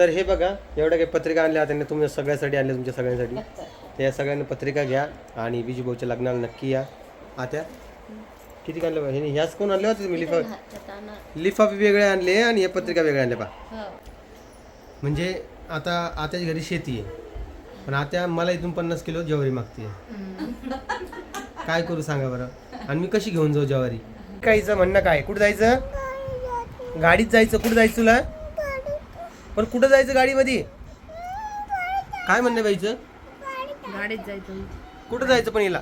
तर हे बघा एवढ्या काही पत्रिका आणल्या त्यांनी तुमच्या सगळ्यासाठी आणल्या तुमच्या सगळ्यांसाठी. तर या सगळ्यांनी पत्रिका घ्या आणि विजूभाऊच्या लग्नाला नक्की या. आत्या किती आणलं हे ह्याच कोण आणले होते तुम्ही? लिफाफ लिफाफे वेगळे आणले आणि या पत्रिका वेगळ्या आणल्या पा म्हणजे आता आत्याच्या घरी शेती आहे. पण आता मला इथून पन्नास किलो ज्वारी मागते काय करू सांगा बरं? आणि मी कशी घेऊन जाऊ ज्वारी? काहीचं म्हणणं काय? कुठं जायचं. गाडीत जायचं. कुठं जायचं तुला? पण कुठं जायचं गाडीमध्ये? काय म्हणणं बाईचं? गाडीत जायचं. कुठं जायचं पण हिला?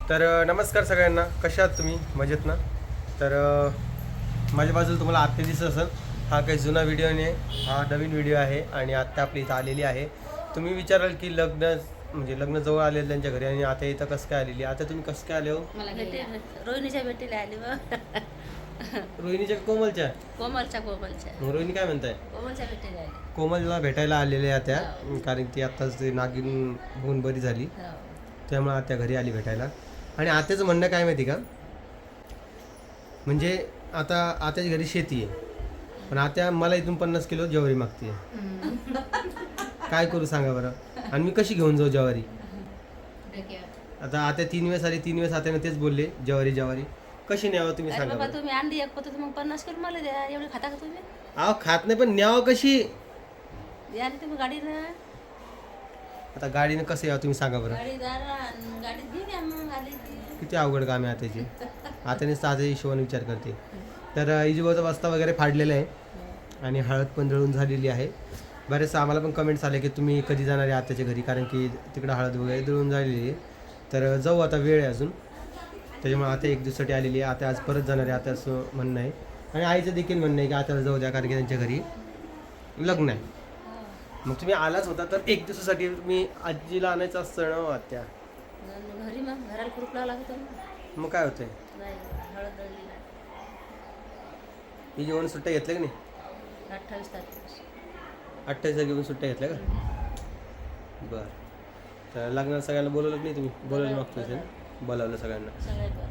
तर नमस्कार सगळ्यांना. कशा आहात तुम्ही? मजेत ना? तर माझ्या बाजूला तुम्हाला आत्ता दिसत असेल हा काही जुना व्हिडिओ नाही हा नवीन व्हिडिओ आहे आणि आत्ता आपली इथं आलेली आहे. तुम्ही विचाराल की लग्न म्हणजे लग्न जवळ आलेलं त्यांच्या घरी आणि आता इथं कसं काय आलेली? आता तुम्ही कसं काय आले हो? मला रोहिणीच्या भेटीला आली रोहिणीच्या का कोमलच्या? कोमलच्या कोमलच्या. मग रोहिणी काय म्हणताय? कोमलच्या भेटीला आली. कोमलला भेटायला आलेल्या आहे त्या कारण ती आत्ताच ते नागिन होऊन बरी झाली. हो. त्यामुळे आत्या घरी आली भेटायला. आणि आत्याचं म्हणणं काय माहिती का? म्हणजे आता आत्याच्या घरी शेती आहे. पण आत्या मला इथून पन्नास किलो ज्वारी मागते काय करू सांगा बरं? आणि मी कशी घेऊन जाऊ ज्वारी? आता आत्या तीन वेळेस आली तीन वेळेस आत्याने तेच बोलले ज्वारी ज्वारी. कशी न्यावं तुम्ही अरे सांगा बाबा बरं. तुम्ही अंडी एक पोतं तर मग पन्नास किलो मला द्या एवढी खाता का तुम्ही? अहो खात नाही पण न्यावं कशी? द्या रे तुम्ही गाडीनं. आता गाडीनं कसं यावं तुम्ही सांगा बरं. गाडी दारा आणि गाडीत घेऊन या मग आली की. किती अवघड काम आहे आत्याची आत्यानेच तर आत्याच्या हिशोबाने विचार करते. तर अं, इजूबाचा बस्ता वगैरे फाडलेला आहे. आणि हळद पण दळून झालेली आहे. बरेच आम्हाला पण कमेंट्स आले की तुम्ही कधी जाणार आहे आत्याच्या घरी? कारण की तिकडं हळद वगैरे दळून झालेली आहे. तर अं, जाऊ आता वेळ आहे अजून. त्याच्यामुळे आता एक दिवसासाठी आलेली आहे. आता आज परत जाणार आहे. आता असं म्हणणं आहे. आणि आईचं देखील म्हणणं आहे की आता जाऊ द्या कारण की त्यांच्या घरी लग्न आहे. मग तुम्ही आलाच होता तर एक दिवसासाठी मी आजीला आणायचं असतं ना हो आत्या. आणि घरी मग? घराला कुरूप लावा लागतो ना. मग काय होतंय? ही जेवण सुट्ट्या घेतल्या की नाही? अठ्ठावीस तारखेला अठ्ठावीस तारखेपासून सुट्ट्या घेतल्या का? बरं. तर लग्नाला सगळ्यांना बोलवलं नाही तुम्ही? बोलवलं मागतो बोलावलं सगळ्यांना.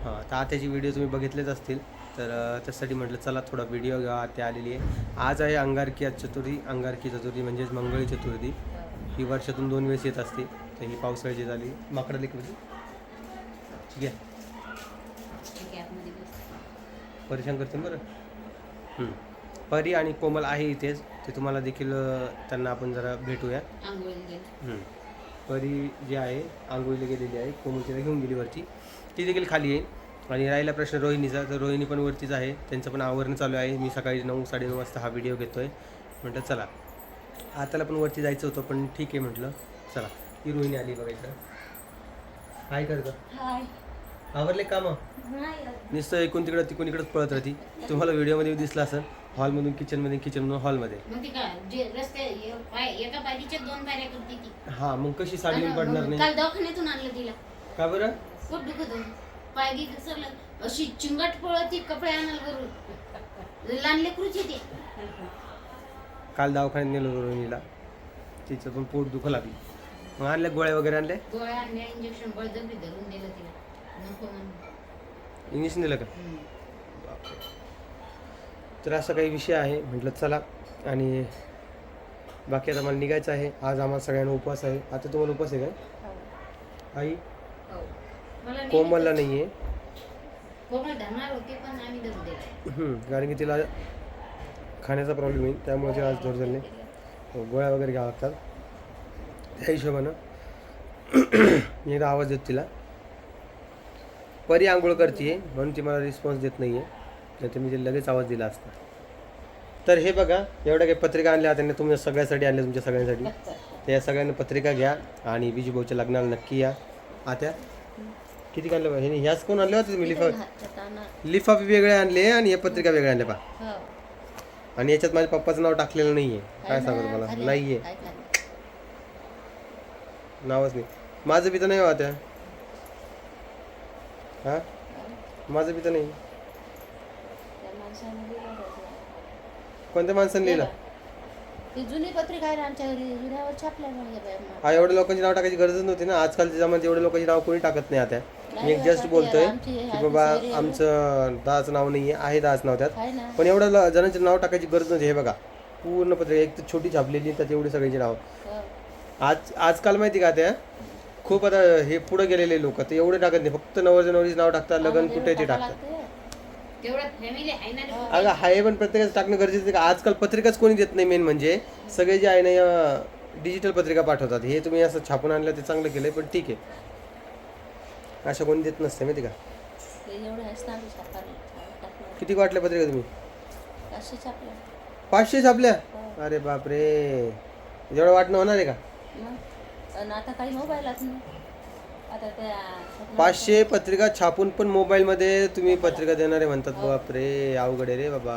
हां तर आत्याची व्हिडिओ तुम्ही बघितलेच असतील. तर त्यासाठी म्हटलं चला थोडा व्हिडिओ घ्या आत्या आलेली आहे. आज आहे अंगारकी आज चतुर्थी अंगारकी चतुर्थी म्हणजेच मंगळी चतुर्थी ही वर्षातून दोन वेळेस येत असते. तर ही पावसाळ्याची झाली. माकडं ठीक आहे. ठीक आहे. परेशान करते बरं? हं. परी आणि कोमल आहे इथेच. ते तुम्हाला देखील त्यांना आपण जरा भेटूया. हं. परी जी आहे आंघोळीला गेलेली आहे कोमल तिला घेऊन गेली वरती. ती देखील खाली आहे. आणि राहिला प्रश्न रोहिणीचा तर रोहिणी पण वरतीच आहे. त्यांचं पण आवरण चालू आहे. मी सकाळी नऊ साडेनऊ वाजता हा व्हिडिओ घेतो आहे म्हटलं चला. आताला पण वरती जायचं होतं पण ठीक आहे म्हटलं. चला. ती रोहिणी आली बघायचं. काय करतं. हाय आवरले कामं? नुसतं एकूण तिकडं तिकून इकडंच पळत राहती. तुम्हाला व्हिडिओमध्ये दिसलं असेल. हॉलमधून किचनमध्ये किचनमधून हॉलमध्ये. मग ती काय जे रस्ते ए- पाय एका पायरीच्या दोन पायऱ्या करते ती. हां मग कशी साडी पडणार नाही? काल दवाखान्यातून आणलं तिला. का बरं? खूप दुखत होतं. पाय गी घसरलं. अशी चिंगट पळती कपडे आणायला करून लहान लेकरूच येते काल दवाखान्यात नेलं रोहिणीला. तिचं पण पोट दुखं लागली. मग आणल्या गोळ्या वगैरे आणल्या? गोळ्या आणल्या इंजेक्शन बळजबरी धरून दिलं तिला. नको म्हणून. इंजेक्शन दिलं का? तर असा काही विषय आहे. म्हटलं चला. आणि बाकी आता मला निघायचं आहे. आज आम्हाला सगळ्यांना उपवास आहे. आता तुम्हाला उपवास आहे काय आई? मला नाही कोमलला नाही. आहे धरू कारण की तिला खाण्याचा प्रॉब्लेम येईल त्यामुळे ते आज नाही. हो, गोळ्या वगैरे घ्यावं लागतात. त्या हिशोबानं मी एकदा आवाज देतो तिला. परी आंघोळ करते म्हणून ती मला रिस्पॉन्स देत नाही आहे नाही तर मी तिला लगेच आवाज दिला असता तर हे बघा एवढ्या काही पत्रिका आणल्या त्यांनी तुमच्या सगळ्यासाठी आणल्या तुमच्या सगळ्यांसाठी तर या सगळ्यांना पत्रिका घ्या आणि विजूभाऊच्या लग्नाला नक्की या आत्या किती आणलं बा? हे ह्याच कोण आणले होते तुम्ही लिफा हातात आणा. लिफाफे वेगळे आणले आणि या पत्रिका वेगळ्या आणल्या पा हो. आणि याच्यात माझ्या पप्पाचं नाव टाकलेलं नाहीये काय सांगू तुम्हाला खाली. नाहीये काय खाली? नावच नाही माझं बी तर नाही होत्या हा माझं बी तर नाही त्या माणसाने दिलं होतं. कोणत्या माणसाने लिहिलं? ती जुनी पत्रिका आहे ना आमच्या घरी जुन्यावर छापल्या म्हणजे बाई आम्हाला. हा एवढ्या लोकांची नाव टाकायची गरजच नव्हती ना. आजकालच्या जमान्यात एवढ्या लोकांची नाव कोणी टाकत नाही आता. मी एक जस्ट बोलतोय की बाबा आमचं दहाचं नाव नाही आहे दहाचं नाव त्यात. आहे ना. पण एवढ्या ल- जणांचे नाव टाकायची गरज नव्हती. हे बघा पूर्ण पत्रिका एक तर छोटी छापलेली त्यात एवढी सगळ्यांची नाव. हो. आज आजकाल माहिती का त्या? खूप आता हे पुढे गेलेले लोक ते एवढे टाकत नाही. फक्त नवरचे नवरीचं नाव टाकतात लग्न कुठे ते एवढं टाकतात. आहे. अगं हाय पण प्रत्येकाचं टाकणं गरजेचं आहे का? आजकाल पत्रिकाच कोणी देत नाही मेन म्हणजे. सगळे जे आहे ना या डिजिटल पत्रिका पाठवतात. हे तुम्ही असं छापून आणलं ते चांगलं केलंय पण ठीक आहे. अशा कोणी देत नसते माहिती का. किती वाटल्या पत्रिका तुम्ही? पाचशे छापल्या. हो. अरे बापरे. एवढं वाटणं होणार आहे का? आता काही त्या पाचशे पत्रिका छापून पण मोबाईलमध्ये तुम्ही पत्रिका देणारे म्हणतात बापरे अवघड रे बाबा.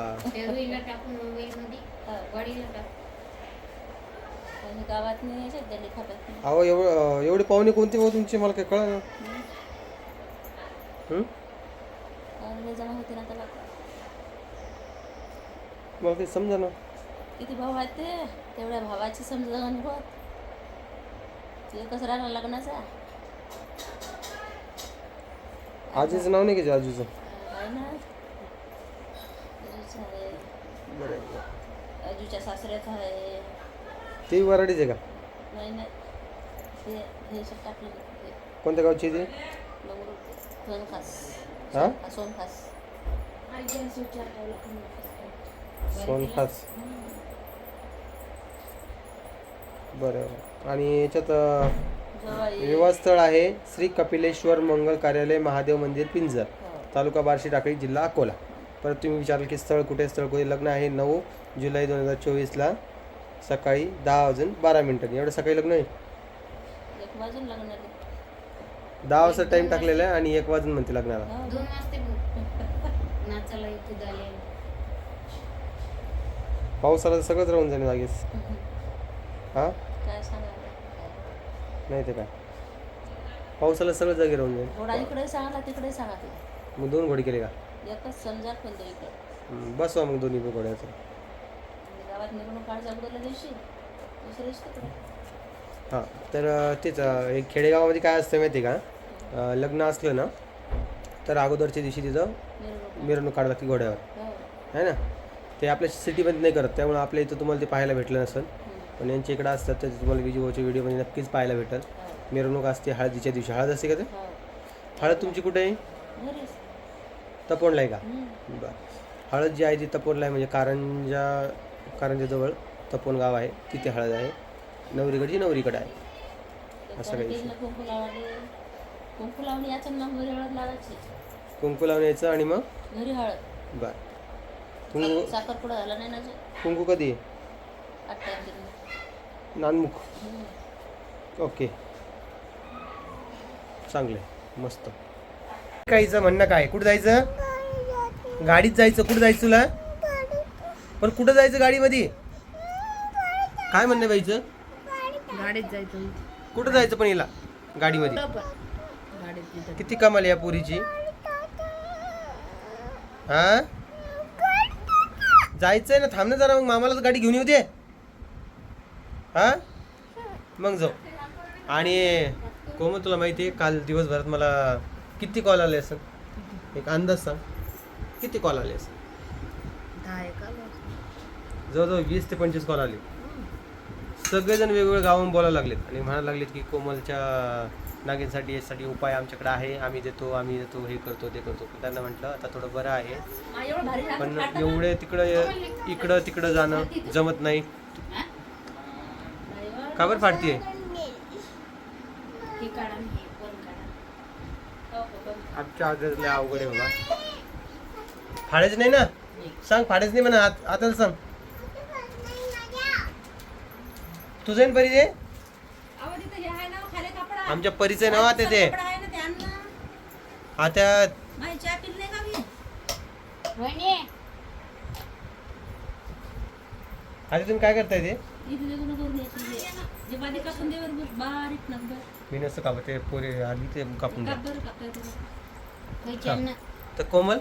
अहो एवढं एवढे पाहुणे कोणते हो तुमचे? मला काय हं? त्याला. मला काही समजा ना. किती भाऊ आहेत ते? तेवढ्या भावाची समजा होत एकच राहिला लग्नाचा. आजीचं नाव नाही का आजूचं? सासऱ्याचा आहे. ते वराडीच आहे का? नाही नाही. हे टाकलं कोणत्या गावची आहे ती? हा? सोनखास. सोनखास. बरं आणि याच्यात अं, जवळ विवाह स्थळ आहे श्री कपिलेश्वर मंगल कार्यालय महादेव मंदिर पिंजर. हो. तालुका बार्शी टाकळी जिल्हा अकोला. परत तुम्ही विचाराल की स्थळ कुठे? स्थळ कुठे? लग्न आहे नऊ जुलै दोन हजार चोवीसला सकाळी दहा वाजून बारा मिनिटांनी. एवढं सकाळी लग्न आहे? दहा वाजता टाइम टाकलेला आहे आणि एक वाजून म्हणते लग्नाला. पाऊस आला तर सगळंच राहून जाईल जागेच. हा? नाही ते काय. पाऊस आला सगळं जागे राहून जाईल. घोडा इकडे सांगा तिकडे सांगा मग दोन घोडे केले का? एकच समजा पण तो इकडे. हम्म, बसवा मग दोन्ही घोड्याचं. म्हणजे गावात दिवशी दुसऱ्याच तिकडे हां तर अं, तेच अं, एक खेडेगावामध्ये काय असतं माहिती आहे का? अं, लग्न असलं ना तर अगोदरच्या दिवशी तिथं मिरवणूक. मिरवणूक काढतात की घोड्यावर. हो. आहे ना? ते आपल्या सिटीमध्ये नाही करत त्यामुळे आपल्या इथं तुम्हाला ते पाहायला भेटलं नसेल. पण यांच्या इकडं असतात तर तुम्हाला विजीओच्या व्हिडिओमध्ये नक्कीच पाहायला भेटेल. हो मिरवणूक असते हळदीच्या दिवशी. हळद असते का ते? हो. हळद तुमची कुठे आहे? तपोनला आहे का. बरं. हळद जी आहे ती तपोनला आहे म्हणजे कारंजा कारंजाजवळ तपोन गाव आहे तिथे हळद आहे. नवरीकडची नवरीकडे आहे. असं काही कुंकू लावून याचं यायचं आणि मग? घरी हळद. बरं. कुंकू. कुंकू कधी नानमुख. ओके. चांगलं मस्त. काहीचं म्हणणं काय? कुठं जायचं? गाडीत जायचं. कुठं जायचं तुला? पण कुठं जायचं गाडीमध्ये? काय म्हणणं बाईचं? गाडीत जायचं. कुठं जायचं पण हिला? गाडीमध्ये. किती कमाल या पुरीची. हा? जायचंय ना. थांब ना जरा. मग मामाला गाडी घेऊन येऊ दे. हा? मग जाऊ. आणि कोमल तुला माहिती आहे काल दिवसभरात मला किती कॉल आले असं? एक अंदाज सांग. किती कॉल आले असं? जवळजवळ वीस ते पंचवीस कॉल आले. सगळेजण वेगवेगळ्या गावाहून बोलायला लागलेत. आणि म्हणायला लागलेत की कोमलच्या नागिनसाठी यासाठी उपाय आमच्याकडे आहे. आम्ही देतो आम्ही देतो हे करतो ते करतो. त्यांना म्हटलं आता थोडं बरं आहे. पण एवढे तिकडं इकडं तिकडं जाणं जमत नाही. का बरं फाडतीये? हे हे आमच्या आदरले अवघड आहे बाबा. फाडायचं नाही ना? सांग फाडायचं नाही म्हणा आत- आता सांग. तुझं आहे? ना परिचय आमच्या परिचय नाव आता ते आता वहिनी आता तुम्ही काय करताय ते? बारीक नंबर मी नसतं कापत ते पोरे आली ते कापून तर कोमल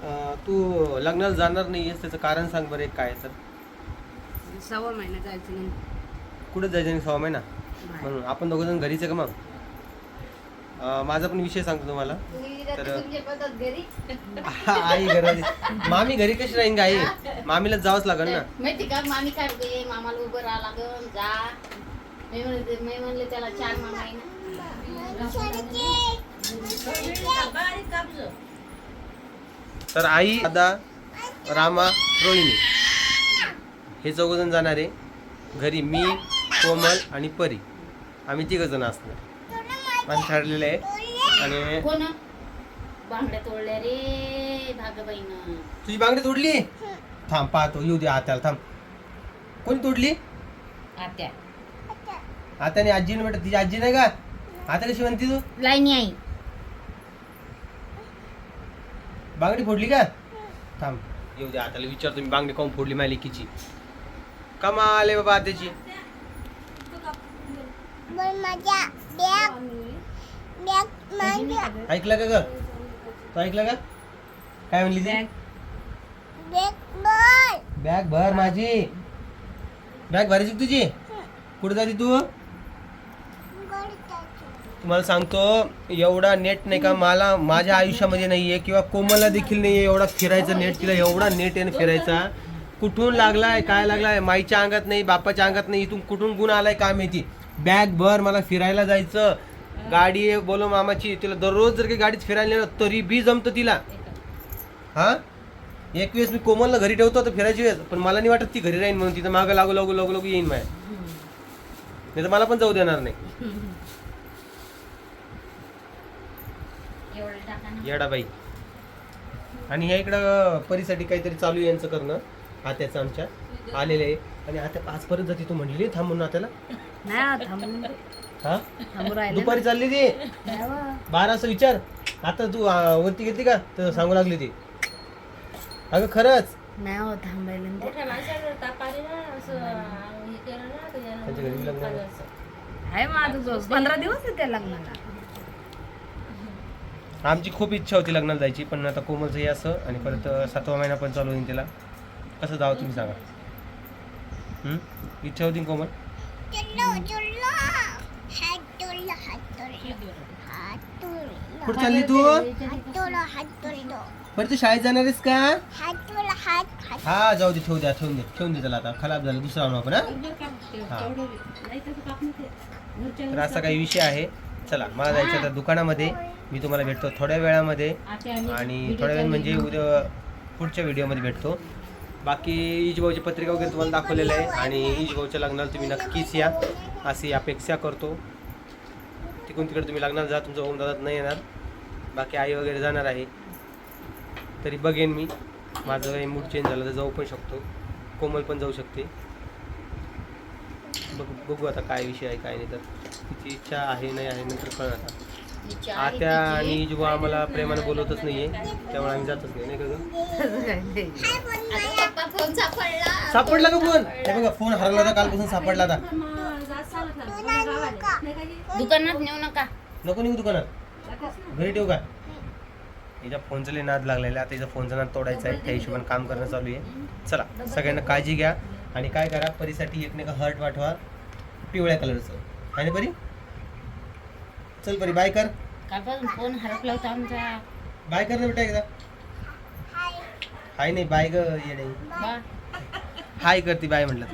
अं, तू लग्नाला जाणार नाहीयेस त्याचं कारण सांग बरं एक काय आहे तर. सव्वा महिना जायचं नाही. कुठं जायचं नाही सहा महिना? बाहेर. म्हणून आपण दोघं जण घरीच आहे का मग? अं, माझा पण विषय सांगतो तुम्हाला. तुम्ही जाता तर- तुमच्या घरी. आई घरी मामी घरी कशी राहीन का आई मामीला जावंच लागेल ना. माहिती का? मामी काय बोलते मामाला उभं राहा लागल जा. मी म्हणले मी म्हणले त्याला चार मामा आहे ना. तर आई दादा रामा रोहिणी. हे चौघजण जाणार आहे घरी मी कोमल आणि परी. आम्ही तिघ जण असणार. माझं ठरलेलं आहे. आणि कोण? बांगड्या तोडल्या रे भागबाईनं तुझी बांगडी तोडली? थांब पाहतो. येऊ दे आत्याला थांब. कोणी तोडली? आत्या. आत्याने आजीने बेटा तिची आजी नाही का? आता कशी म्हणते तू? लाईनी आई. बांगडी फोडली का? थांब. येऊ दे आताला विचारतो मी बांगडी काऊन फोडली माझ्या लेकीची? कमाल आहे बाबा आत्याची. ऐकलं का ग? तू ऐकलं का? काय म्हणली ती? बॅग भर. माझी. बॅग भरायची का तुझी? कुठे जाती तू? तुम्हाला सांगतो एवढा नेट नाही का मला माझ्या आयुष्यामध्ये नाहीये किंवा कोमलला देखील नाहीये एवढा फिरायचा नेट तिला एवढा नेट आहे ना फिरायचा. कुठून लागलाय काय लागलाय माईच्या अंगात नाही बापाच्या अंगात नाही इथून कुठून गुण आलाय काय माहिती? बॅग भर मला फिरायला जायचं. गाडी आहे बोलो मामाची तिला दररोज जर काही गाडीत फिरायला तरी बी जमतं तिला. हा? एक वेळेस मी कोमलला घरी ठेवतो तर फिरायची वेळेस पण मला नाही वाटत ती घरी राहीन म्हणून तिथं मागं लागू लागू लागू लागू येईन माय नाही तर मला पण जाऊ देणार नाही. येडा बाई. आणि ह्या इकडं परीसाठी काहीतरी चालू आहे यांचं करणं. आत्याचं आमच्या. आलेलं आहे. आणि आता पाच परत जाते तू म्हणली थांबून आत्याला. हा दुपारी चालली ती. बारा असं विचार. आता तू वरती घेतली का? तर सांगू लागली ती. अगं खरंच. मोठ्या माणसाला ताप आली ना असं हे केलं ना तर यानं त्यांच्या घरी लग्न आहे. असं. आहे माझं दोस्त. पंधरा दिवस आहे त्या लग्नाला. आमची खूप इच्छा होती लग्नाला जायची पण आता कोमलचं हे असं आणि परत अं, सातवा महिना पण चालू होईल तिला. कसं जावं तुम्ही सांगा. हं? इच्छा होती ना कोमल? कुठं चालली तू? परत तू शाळेत जाणार आहेस का? हा जाऊ दे ठेवू द्या ठेवून दे ठेवून दे त्याला आता. खराब झालं दुसरा आणू आपण हा? तर असा काही विषय आहे. चला मला जायचं आता दुकानामध्ये. मी तुम्हाला भेटतो थोड्या वेळामध्ये. आणि थोड्या वेळ म्हणजे उद्या पुढच्या व्हिडिओमध्ये भेटतो. बाकी इजभाऊची पत्रिका वगैरे तुम्हाला दाखवलेलं आहे. आणि इजभाऊच्या लग्नाला तुम्ही नक्कीच या. अशी अपेक्षा करतो. तिकडून तिकडे तुम्ही लग्नाला जा तुमचं होऊन दादात नाही येणार. बाकी आई वगैरे जाणार आहे. तरी बघेन मी. माझं काही मूड चेंज झालं तर जाऊ पण शकतो. कोमल पण जाऊ शकते. बघ बघू आता काय विषय आहे काय नाही तर. तिची इच्छा आहे नाही आहे नंतर कळणार आता. आहे आत्या आणि. इजबा आम्हाला प्रेमाने बोलवतच नाहीये. त्यामुळे आम्ही जातच नाही नाही का गं? आता पप्पा फोन सापडला. सापडला का फोन हे बघा फोन हरवला होता कालपासून सापडला नाही. नाही जी? दुकानात नेऊ नका. नको निघू दुकानात? घरी ठेवू का? हिच्या फोनचा लय नाद लागलेला आता हिचा फोनचा नाद तोडायचा आहे. त्या हिशोबाने काम करणं चालू आहे. चला सगळ्यांना काळजी घ्या आणि काय करा परीसाठी एकमेका हर्ट वाटवा पिवळ्या कलरचं. आहे ना परी? चल परी बाय कर. कालपासून फोन हरपला होता आमचा. बाय कर ना बेटा एकदा. हाय नाही बाय ग येडे बा हाय करते बाय म्हटलं.